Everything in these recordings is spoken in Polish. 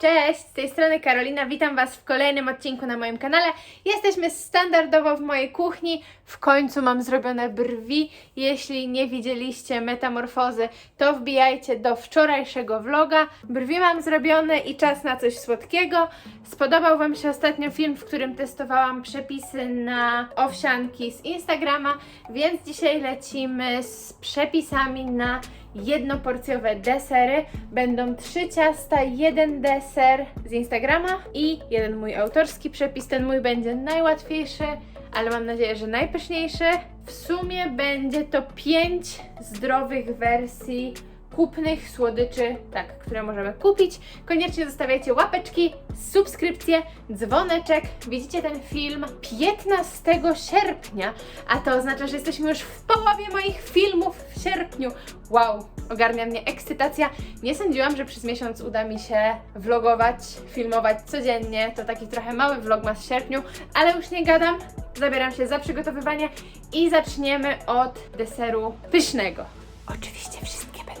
Cześć, z tej strony Karolina, witam Was w kolejnym odcinku na moim kanale. Jesteśmy standardowo w mojej kuchni. W końcu mam zrobione brwi. Jeśli nie widzieliście metamorfozy, to wbijajcie do wczorajszego vloga. Brwi mam zrobione i czas na coś słodkiego. Spodobał Wam się ostatnio film, w którym testowałam przepisy na owsianki z Instagrama, więc dzisiaj lecimy z przepisami na jednoporcjowe desery. Będą trzy ciasta, jeden deser z Instagrama i jeden mój autorski przepis. Ten mój będzie najłatwiejszy, ale mam nadzieję, że najpyszniejszy. W sumie będzie to pięć zdrowych wersji kupnych słodyczy, tak, które możemy kupić. Koniecznie zostawiajcie łapeczki, subskrypcje, dzwoneczek. Widzicie ten film 15 sierpnia, a to oznacza, że jesteśmy już w połowie moich filmów w sierpniu. Wow, ogarnia mnie ekscytacja. Nie sądziłam, że przez miesiąc uda mi się vlogować, filmować codziennie. To taki trochę mały vlogmas w sierpniu, ale już nie gadam. Zabieram się za przygotowywanie i zaczniemy od deseru pysznego. Oczywiście wszystkie będą.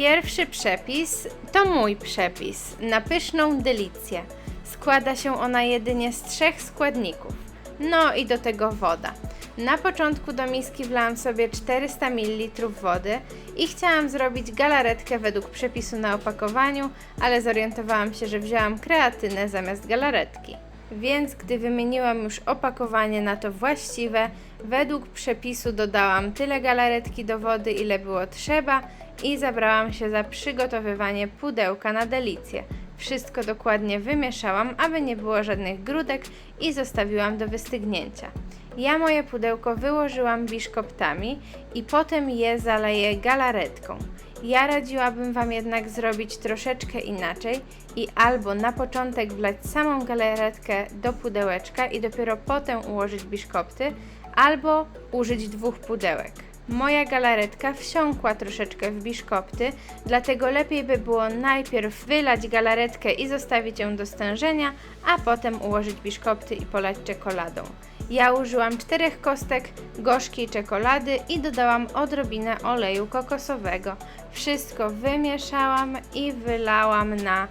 Pierwszy przepis to mój przepis na pyszną delicję. Składa się ona jedynie z trzech składników. No i do tego woda. Na początku do miski wlałam sobie 400 ml wody i chciałam zrobić galaretkę według przepisu na opakowaniu, ale zorientowałam się, że wzięłam kreatynę zamiast galaretki. Więc gdy wymieniłam już opakowanie na to właściwe, według przepisu dodałam tyle galaretki do wody, ile było trzeba i zabrałam się za przygotowywanie pudełka na delicję. Wszystko dokładnie wymieszałam, aby nie było żadnych grudek i zostawiłam do wystygnięcia. Ja moje pudełko wyłożyłam biszkoptami i potem je zaleję galaretką. Ja radziłabym Wam jednak zrobić troszeczkę inaczej i albo na początek wlać samą galaretkę do pudełeczka i dopiero potem ułożyć biszkopty, albo użyć dwóch pudełek. Moja galaretka wsiąkła troszeczkę w biszkopty, dlatego lepiej by było najpierw wylać galaretkę i zostawić ją do stężenia, a potem ułożyć biszkopty i polać czekoladą. Ja użyłam czterech kostek gorzkiej czekolady i dodałam odrobinę oleju kokosowego. Wszystko wymieszałam i wylałam na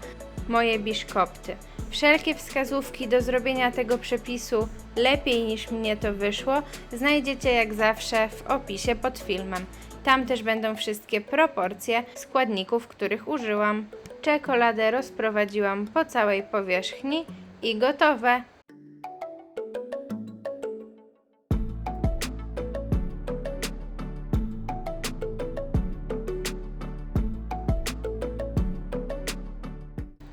moje biszkopty. Wszelkie wskazówki do zrobienia tego przepisu lepiej niż mnie to wyszło znajdziecie jak zawsze w opisie pod filmem. Tam też będą wszystkie proporcje składników, których użyłam. Czekoladę rozprowadziłam po całej powierzchni i gotowe.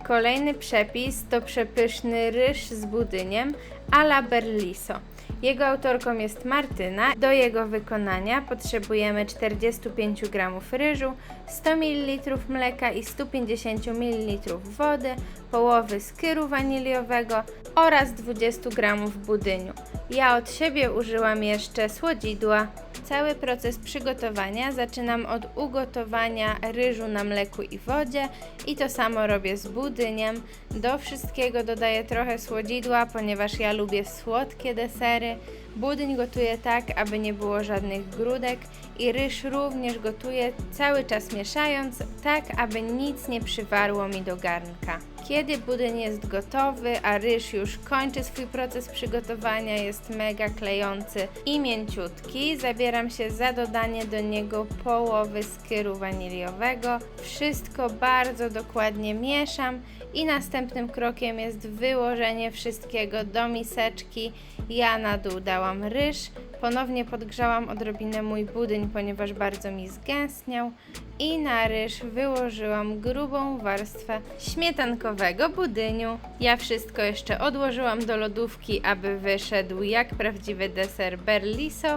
Kolejny przepis to przepyszny ryż z budyniem a la Berliso. Jego autorką jest Martyna. Do jego wykonania potrzebujemy 45 g ryżu, 100 ml mleka i 150 ml wody, połowy skyru waniliowego oraz 20 g budyniu. Ja od siebie użyłam jeszcze słodzidła. Cały proces przygotowania zaczynam od ugotowania ryżu na mleku i wodzie i to samo robię z budyniem. Do wszystkiego dodaję trochę słodzidła, ponieważ ja lubię słodkie desery. Budyń gotuję tak, aby nie było żadnych grudek i ryż również gotuję cały czas mieszając, tak aby nic nie przywarło mi do garnka. Kiedy budyń jest gotowy, a ryż już kończy swój proces przygotowania, jest mega klejący i mięciutki, zabieram się za dodanie do niego połowy skyru waniliowego. Wszystko bardzo dokładnie mieszam i następnym krokiem jest wyłożenie wszystkiego do miseczki. Ja na dół dałam ryż, ponownie podgrzałam odrobinę mój budyń, ponieważ bardzo mi zgęstniał i na ryż wyłożyłam grubą warstwę śmietankowego budyniu. Ja wszystko jeszcze odłożyłam do lodówki, aby wyszedł jak prawdziwy deser Berliso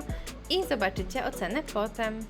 i zobaczycie ocenę potem.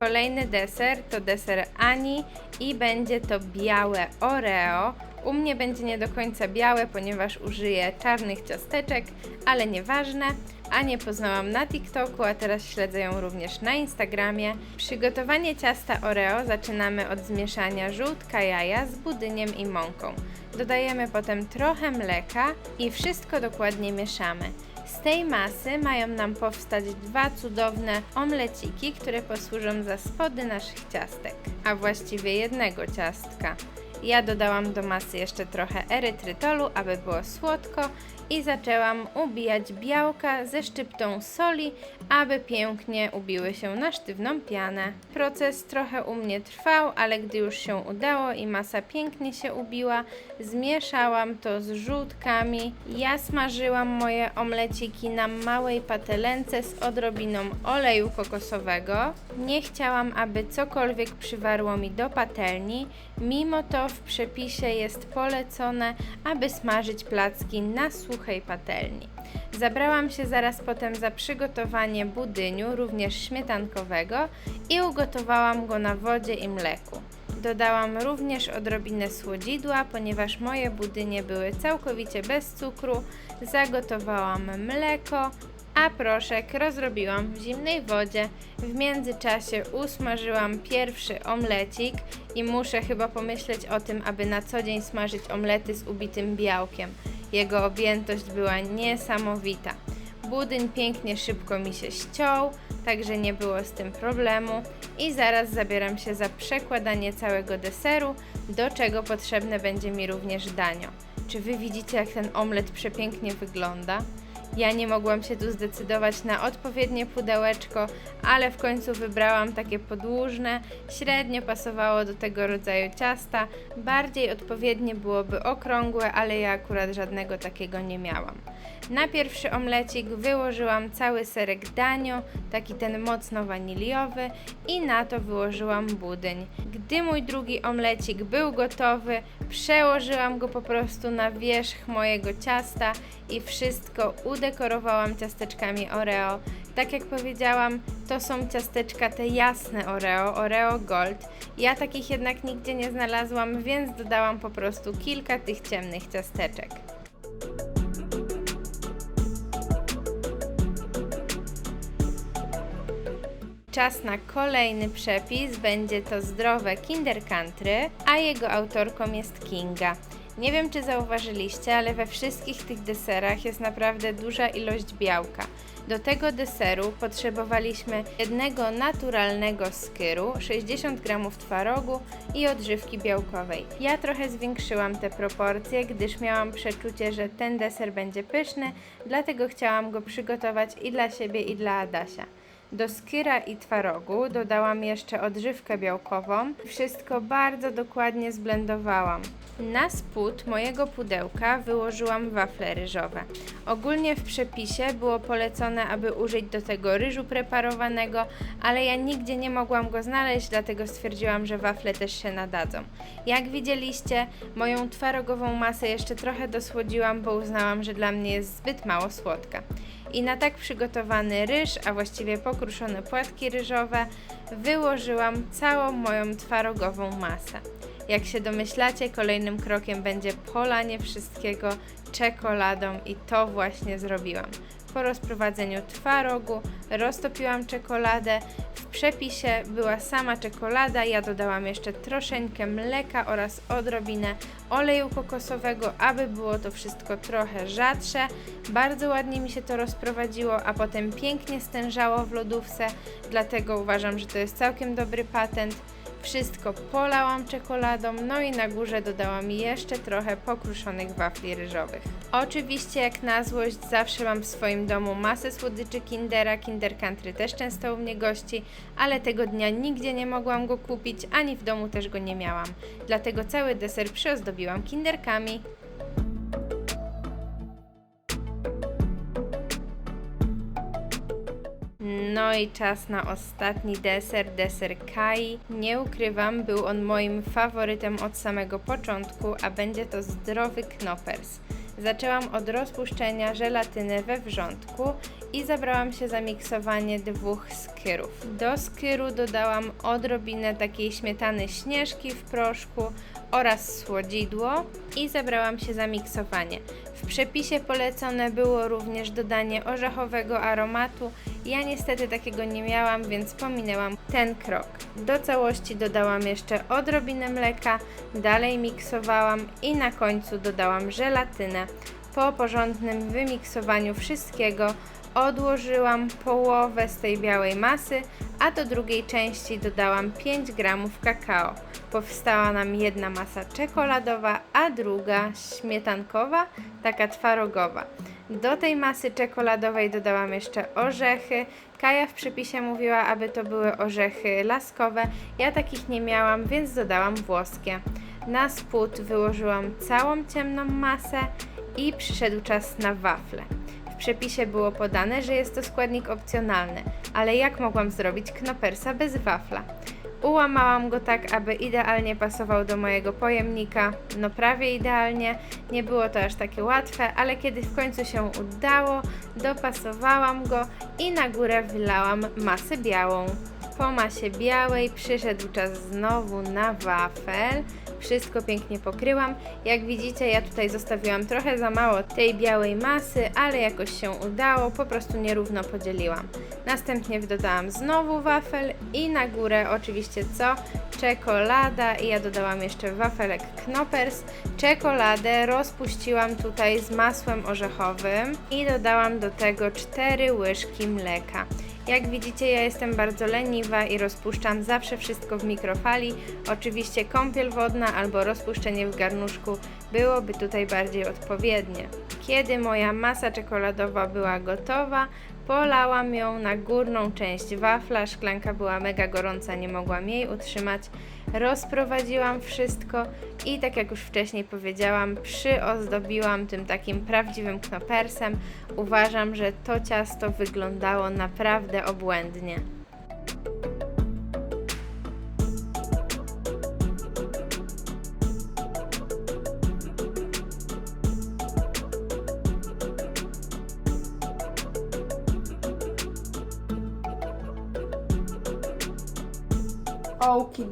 Kolejny deser to deser Ani i będzie to białe Oreo. U mnie będzie nie do końca białe, ponieważ użyję czarnych ciasteczek, ale nieważne. Anię poznałam na TikToku, a teraz śledzę ją również na Instagramie. Przygotowanie ciasta Oreo zaczynamy od zmieszania żółtka jaja z budyniem i mąką. Dodajemy potem trochę mleka i wszystko dokładnie mieszamy. Z tej masy mają nam powstać dwa cudowne omleciki, które posłużą za spody naszych ciastek, a właściwie jednego ciastka. Ja dodałam do masy jeszcze trochę erytrytolu, aby było słodko i zaczęłam ubijać białka ze szczyptą soli, aby pięknie ubiły się na sztywną pianę. Proces trochę u mnie trwał, ale gdy już się udało i masa pięknie się ubiła, zmieszałam to z żółtkami. Ja smażyłam moje omleciki na małej patelence z odrobiną oleju kokosowego. Nie chciałam, aby cokolwiek przywarło mi do patelni, mimo to w przepisie jest polecone, aby smażyć placki na suchej patelni. Zabrałam się zaraz potem za przygotowanie budyniu, również śmietankowego i ugotowałam go na wodzie i mleku. Dodałam również odrobinę słodzidła, ponieważ moje budynie były całkowicie bez cukru. Zagotowałam mleko, a proszek rozrobiłam w zimnej wodzie. W międzyczasie usmażyłam pierwszy omlecik i muszę chyba pomyśleć o tym, aby na co dzień smażyć omlety z ubitym białkiem. Jego objętość była niesamowita. Budyń pięknie szybko mi się ściął, także nie było z tym problemu. I zaraz zabieram się za przekładanie całego deseru, do czego potrzebne będzie mi również danio. Czy wy widzicie, jak ten omlet przepięknie wygląda? Ja nie mogłam się tu zdecydować na odpowiednie pudełeczko, ale w końcu wybrałam takie podłużne, średnio pasowało do tego rodzaju ciasta. Bardziej odpowiednie byłoby okrągłe, ale ja akurat żadnego takiego nie miałam. Na pierwszy omlecik wyłożyłam cały serek danio, taki ten mocno waniliowy i na to wyłożyłam budyń. Gdy mój drugi omlecik był gotowy, przełożyłam go po prostu na wierzch mojego ciasta i wszystko udekorowałam ciasteczkami Oreo. Tak jak powiedziałam, to są ciasteczka te jasne Oreo, Oreo Gold. Ja takich jednak nigdzie nie znalazłam, więc dodałam po prostu kilka tych ciemnych ciasteczek. Czas na kolejny przepis. Będzie to zdrowe Kinder Country, a jego autorką jest Kinga. Nie wiem, czy zauważyliście, ale we wszystkich tych deserach jest naprawdę duża ilość białka. Do tego deseru potrzebowaliśmy jednego naturalnego skyru, 60 g twarogu i odżywki białkowej. Ja trochę zwiększyłam te proporcje, gdyż miałam przeczucie, że ten deser będzie pyszny, dlatego chciałam go przygotować i dla siebie, i dla Adasia. Do skyra i twarogu dodałam jeszcze odżywkę białkową. Wszystko bardzo dokładnie zblendowałam. Na spód mojego pudełka wyłożyłam wafle ryżowe. Ogólnie w przepisie było polecone, aby użyć do tego ryżu preparowanego, ale ja nigdzie nie mogłam go znaleźć, dlatego stwierdziłam, że wafle też się nadadzą. Jak widzieliście, moją twarogową masę jeszcze trochę dosłodziłam, bo uznałam, że dla mnie jest zbyt mało słodka. I na tak przygotowany ryż, a właściwie pokruszone płatki ryżowe, wyłożyłam całą moją twarogową masę. Jak się domyślacie, kolejnym krokiem będzie polanie wszystkiego czekoladą i to właśnie zrobiłam. Po rozprowadzeniu twarogu roztopiłam czekoladę. W przepisie była sama czekolada, ja dodałam jeszcze troszeczkę mleka oraz odrobinę oleju kokosowego, aby było to wszystko trochę rzadsze. Bardzo ładnie mi się to rozprowadziło, a potem pięknie stężało w lodówce, dlatego uważam, że to jest całkiem dobry patent. Wszystko polałam czekoladą, no i na górze dodałam jeszcze trochę pokruszonych wafli ryżowych. Oczywiście jak na złość zawsze mam w swoim domu masę słodyczy Kindera, Kinder Country też często u mnie gości, ale tego dnia nigdzie nie mogłam go kupić, ani w domu też go nie miałam. Dlatego cały deser przyozdobiłam kinderkami. No i czas na ostatni deser, deser Kai. Nie ukrywam, był on moim faworytem od samego początku, a będzie to zdrowy knopers. Zaczęłam od rozpuszczenia żelatyny we wrzątku i zabrałam się za miksowanie dwóch skyrów. Do skyru dodałam odrobinę takiej śmietany śnieżki w proszku oraz słodzidło i zabrałam się za miksowanie. W przepisie polecone było również dodanie orzechowego aromatu. Ja niestety takiego nie miałam, więc pominęłam ten krok. Do całości dodałam jeszcze odrobinę mleka, dalej miksowałam i na końcu dodałam żelatynę. Po porządnym wymiksowaniu wszystkiego odłożyłam połowę z tej białej masy, a do drugiej części dodałam 5 gramów kakao. Powstała nam jedna masa czekoladowa, a druga śmietankowa, taka twarogowa. Do tej masy czekoladowej dodałam jeszcze orzechy. Kaja w przepisie mówiła, aby to były orzechy laskowe. Ja takich nie miałam, więc dodałam włoskie. Na spód wyłożyłam całą ciemną masę i przyszedł czas na wafle. W przepisie było podane, że jest to składnik opcjonalny, ale jak mogłam zrobić knopersa bez wafla? Ułamałam go tak, aby idealnie pasował do mojego pojemnika, no prawie idealnie. Nie było to aż takie łatwe, ale kiedy w końcu się udało, dopasowałam go i na górę wylałam masę białą. Po masie białej przyszedł czas znowu na wafel. Wszystko pięknie pokryłam. Jak widzicie, ja tutaj zostawiłam trochę za mało tej białej masy, ale jakoś się udało, po prostu nierówno podzieliłam. Następnie dodałam znowu wafel i na górę oczywiście co? Czekolada i ja dodałam jeszcze wafelek Knoppers. Czekoladę rozpuściłam tutaj z masłem orzechowym i dodałam do tego 4 łyżki mleka. Jak widzicie, ja jestem bardzo leniwa i rozpuszczam zawsze wszystko w mikrofali. Oczywiście kąpiel wodna albo rozpuszczenie w garnuszku byłoby tutaj bardziej odpowiednie. Kiedy moja masa czekoladowa była gotowa, polałam ją na górną część wafla. Szklanka była mega gorąca, nie mogłam jej utrzymać. Rozprowadziłam wszystko i tak jak już wcześniej powiedziałam, przyozdobiłam tym takim prawdziwym knopersem. Uważam, że to ciasto wyglądało naprawdę obłędnie.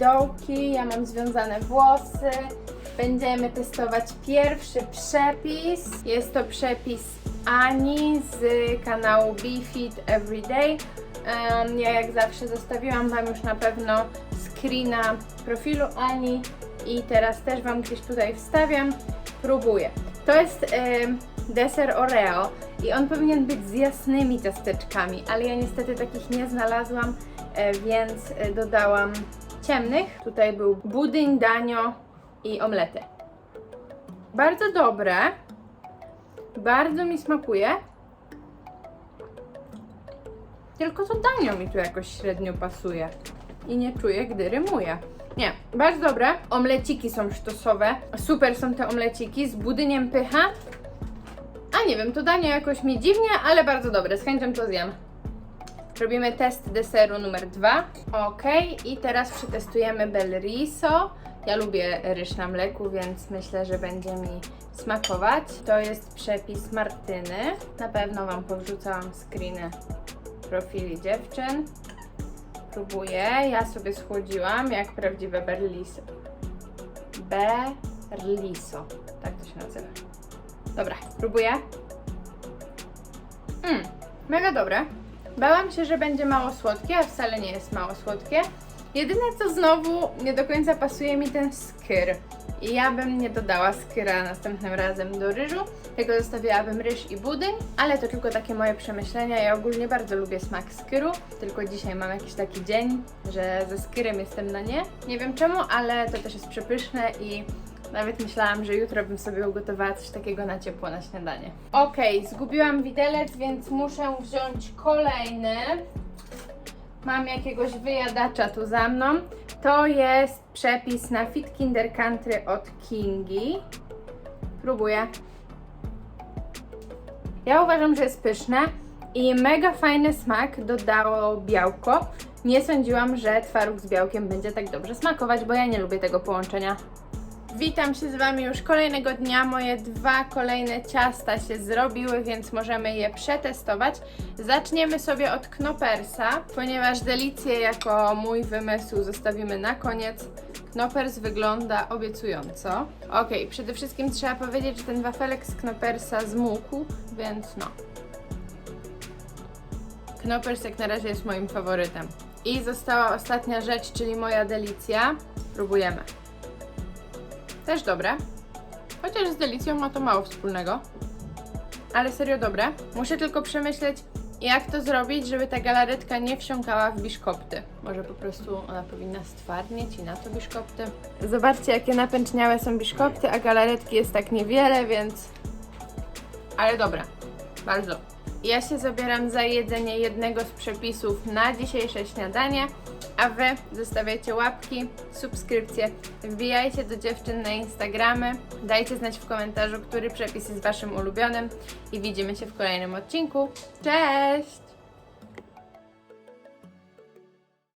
Okidoki, ja mam związane włosy. Będziemy testować pierwszy przepis. Jest to przepis Ani z kanału BeFit Everyday. Ja jak zawsze zostawiłam Wam już na pewno screena profilu Ani i teraz też Wam gdzieś tutaj wstawiam. Próbuję. To jest deser Oreo i on powinien być z jasnymi ciasteczkami, ale ja niestety takich nie znalazłam, e, więc e, dodałam ciemnych. Tutaj był budyń, danio i omlety. Bardzo dobre. Bardzo mi smakuje. Tylko to danio mi tu jakoś średnio pasuje. I nie czuję, gdy rymuję. Nie, bardzo dobre. Omleciki są sztosowe. Super są te omleciki z budyniem pycha. A nie wiem, to danie jakoś mi dziwnie, ale bardzo dobre. Z chęcią to zjem. Robimy test deseru numer dwa. Ok, i teraz przetestujemy Bel Riso. Ja lubię ryż na mleku, więc myślę, że będzie mi smakować. To jest przepis Martyny. Na pewno Wam powrzucałam screeny profili dziewczyn. Próbuję. Ja sobie schłodziłam jak prawdziwe Berliso. Berliso. Tak to się nazywa. Dobra, próbuję. Mmm, mega dobre. Bałam się, że będzie mało słodkie, a wcale nie jest mało słodkie. Jedyne co znowu nie do końca pasuje mi ten skyr. I ja bym nie dodała skyra następnym razem do ryżu, tylko zostawiłabym ryż i budyń, ale to tylko takie moje przemyślenia. Ja ogólnie bardzo lubię smak skyru, tylko dzisiaj mam jakiś taki dzień, że ze skyrem jestem na nie. Nie wiem czemu, ale to też jest przepyszne i nawet myślałam, że jutro bym sobie ugotowała coś takiego na ciepło na śniadanie. Okej, zgubiłam widelec, więc muszę wziąć kolejny. Mam jakiegoś wyjadacza tu za mną. To jest przepis na Fit Kinder Country od Kingi. Próbuję. Ja uważam, że jest pyszne i mega fajny smak dodało białko. Nie sądziłam, że twaróg z białkiem będzie tak dobrze smakować, bo ja nie lubię tego połączenia. Witam się z Wami już kolejnego dnia. Moje dwa kolejne ciasta się zrobiły, więc możemy je przetestować. Zaczniemy sobie od knopersa, ponieważ delicję jako mój wymysł zostawimy na koniec. Knopers wygląda obiecująco. Ok, przede wszystkim trzeba powiedzieć, że ten wafelek z knopersa zmógł, więc no. Knoppers jak na razie jest moim faworytem. I została ostatnia rzecz, czyli moja delicja. Próbujemy. Też dobre. Chociaż z delicją ma to mało wspólnego. ale serio dobre. Muszę tylko przemyśleć, jak to zrobić, żeby ta galaretka nie wsiąkała w biszkopty. Może po prostu ona powinna stwardnieć i na to biszkopty. Zobaczcie, jakie napęczniałe są biszkopty, a galaretki jest tak niewiele, więc... Ale dobra, bardzo. Ja się zabieram za jedzenie jednego z przepisów na dzisiejsze śniadanie, a Wy zostawiajcie łapki, subskrypcje, wbijajcie do dziewczyn na Instagramy, dajcie znać w komentarzu, który przepis jest Waszym ulubionym i widzimy się w kolejnym odcinku. Cześć!